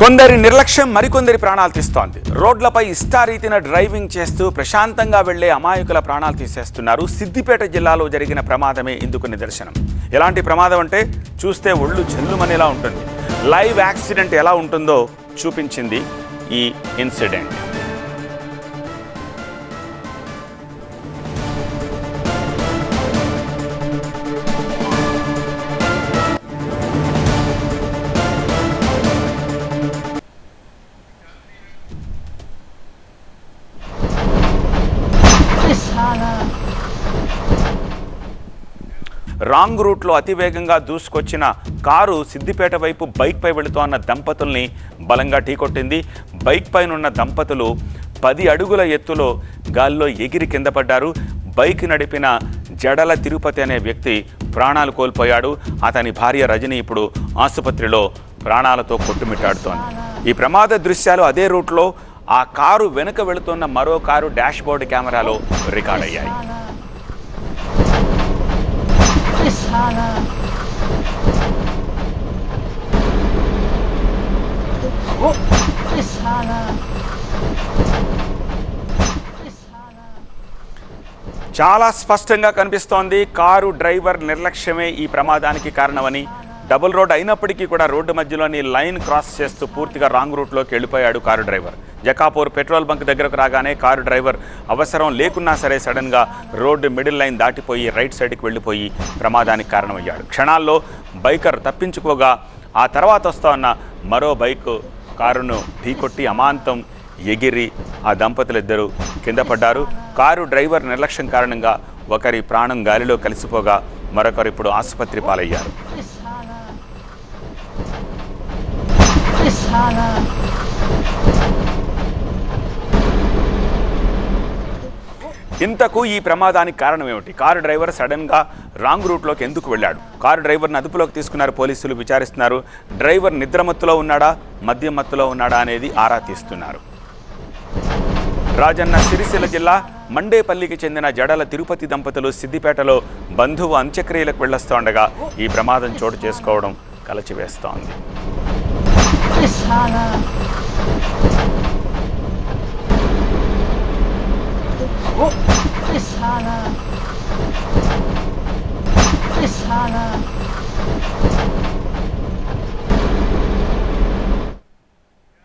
కొందరి నిర్లక్ష్యం మరికొందరి ప్రాణాలు తీస్తోంది. రోడ్లపై ఇష్టారీతిన డ్రైవింగ్ చేస్తూ ప్రశాంతంగా వెళ్ళే అమాయకుల ప్రాణాలు తీసేస్తున్నారు. సిద్దిపేట జిల్లాలో జరిగిన ప్రమాదమే ఇందుకు నిదర్శనం. ఎలాంటి ప్రమాదం అంటే చూస్తే ఒళ్ళు జల్లుమనేలా ఉంటుంది. లైవ్ యాక్సిడెంట్ ఎలా ఉంటుందో చూపించింది ఈ ఇన్సిడెంట్. రాంగ్ రూట్లో అతివేగంగా దూసుకొచ్చిన కారు సిద్దిపేట వైపు బైక్పై వెళుతోన్న దంపతుల్ని బలంగా ఢీకొట్టింది. బైక్ పైనున్న దంపతులు పది అడుగుల ఎత్తులో గాల్లో ఎగిరి కింద పడ్డారు. బైక్ నడిపిన జడల తిరుపతి అనే వ్యక్తి ప్రాణాలు కోల్పోయాడు. అతని భార్య రజని ఇప్పుడు ఆసుపత్రిలో ప్రాణాలతో కొట్టుమిట్టాడుతోంది. ఈ ప్రమాద దృశ్యాలు అదే రూట్లో ఆ కారు వెనుక వెళుతున్న మరో కారు డాష్ బోర్డు కెమెరాలో రికార్డ్ అయ్యాయి. చాలా స్పష్టంగా కనిపిస్తోంది కారు డ్రైవర్ నిర్లక్ష్యమే ఈ ప్రమాదానికి కారణమని డబుల్ రోడ్ అయినప్పటికీ కూడా రోడ్డు మధ్యలోని లైన్ క్రాస్ చేస్తూ పూర్తిగా రాంగ్ రూట్లోకి వెళ్ళిపోయాడు car driver. Jakapur petrol bunk దగ్గరకు రాగానే కారు డ్రైవర్ అవసరం లేకున్నా సరే సడన్గా రోడ్డు మిడిల్ లైన్ దాటిపోయి రైట్ సైడ్కి వెళ్ళిపోయి ప్రమాదానికి కారణమయ్యాడు. క్షణాల్లో బైకర్ తప్పించుకోగా ఆ తర్వాత వస్తా ఉన్న మరో బైక్ కారును ఢీకొట్టి అమాంతం ఎగిరి ఆ దంపతులిద్దరూ కింద పడ్డారు. కారు డ్రైవర్ నిర్లక్ష్యం కారణంగా ఒకరి ప్రాణం గాలిలో కలిసిపోగా మరొకరు ఇప్పుడు ఆసుపత్రి పాలయ్యారు. ఇంతకు ఈ ప్రమాదానికి కారణం ఏమిటి? కారు డ్రైవర్ సడన్గా రాంగ్ రూట్లోకి ఎందుకు వెళ్ళాడు? కారు డ్రైవర్ని అదుపులోకి తీసుకున్నారు పోలీసులు విచారిస్తున్నారు. డ్రైవర్ నిద్రమత్తులో ఉన్నాడా? మద్యం మత్తులో ఉన్నాడా అనేది ఆరా తీస్తున్నారు. రాజన్న సిరిసిల్ల జిల్లా మండేపల్లికి చెందిన జడల తిరుపతి దంపతులు సిద్దిపేటలో బంధువు అంత్యక్రియలకు వెళ్ళొస్తుండగా ఈ ప్రమాదం చోటు చేసుకోవడం కలచివేస్తోంది. estressada. Oh, estressada. Estressada.